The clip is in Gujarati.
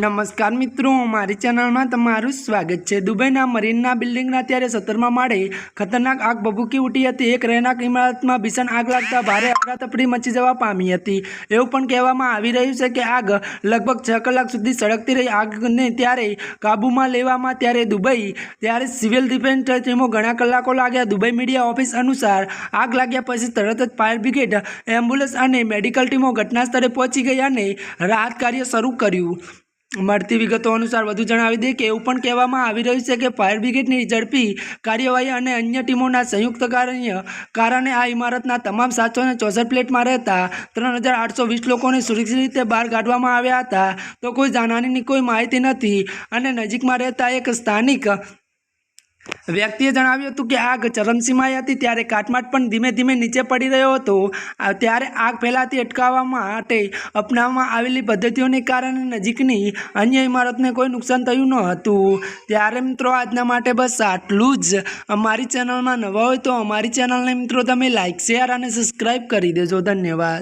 નમસ્કાર મિત્રો, મારી ચેનલમાં તમારું સ્વાગત છે. દુબઈના મરીનના બિલ્ડિંગના ત્યારે સત્તરમાં માળે ખતરનાક આગ ભભૂકી ઉઠી હતી. એક રહેણાંક ઇમારતમાં ભીષણ આગ લાગતા ભારે અફરાતફરી મચી જવા પામી હતી. એવું પણ કહેવામાં આવી રહ્યું છે કે આગ લગભગ છ કલાક સુધી સળગતી રહી. આગને ત્યારે કાબૂમાં લેવામાં ત્યારે દુબઈ, ત્યારે સિવિલ ડિફેન્સ ટીમો ઘણા કલાકો લાગ્યા. દુબઈ મીડિયા ઓફિસ અનુસાર આગ લાગ્યા પછી તરત જ ફાયર બ્રિગેડ, એમ્બ્યુલન્સ અને મેડિકલ ટીમો ઘટના સ્થળે પહોંચી ગઈ અને રાહત કાર્ય શરૂ કર્યું. મળતી વિગતો અનુસાર વધુ જણાવી દઈએ કે એવું પણ કહેવામાં આવી રહ્યું છે કે ફાયર બ્રિગેડની ઝડપી કાર્યવાહી અને અન્ય ટીમોના સંયુક્ત કાર્ય કારણે આ ઇમારતના તમામ સાતસો ને ચોસઠ પ્લેટમાં રહેતા ત્રણ હજાર આઠસો વીસ લોકોને સુરક્ષિત રીતે બહાર કાઢવામાં આવ્યા હતા. તો કોઈ જાનહાનીની કોઈ માહિતી નથી અને નજીકમાં રહેતા એક સ્થાનિક વ્યક્તિએ જણાવ્યું હતું કે આગ ચરમસીમાએ હતી ત્યારે કાટમાટ પણ ધીમે ધીમે નીચે પડી રહ્યો હતો. ત્યારે આગ ફેલાતી અટકાવવા માટે અપનાવવામાં આવેલી પદ્ધતિઓને કારણે નજીકની અન્ય ઇમારતને કોઈ નુકસાન થયું ન હતું. ત્યારે મિત્રો આજના માટે બસ આટલું જ. અમારી ચેનલમાં નવા હોય તો અમારી ચેનલને મિત્રો તમે લાઇક શેર અને સબસ્ક્રાઈબ કરી દેજો. ધન્યવાદ.